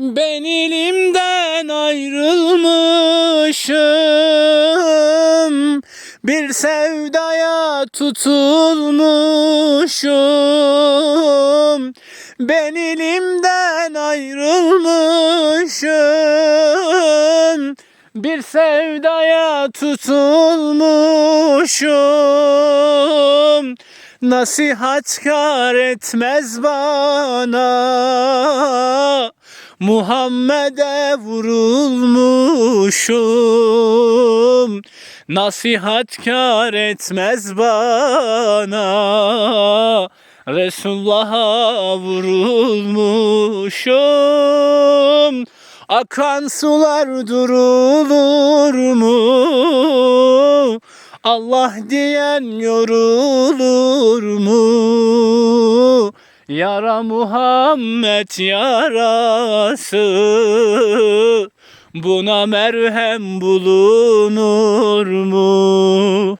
Ben elimden ayrılmışım. Bir sevdaya tutulmuşum. Ben elimden ayrılmışım. Bir sevdaya tutulmuşum. Nasihat kar etmez bana Muhammed'e vurulmuşum Nasihat kar etmez bana Resulullah'a vurulmuşum Akan sular durulur mu? Allah diyen yorulur mu? Yara Muhammed yarası Buna merhem bulunur mu?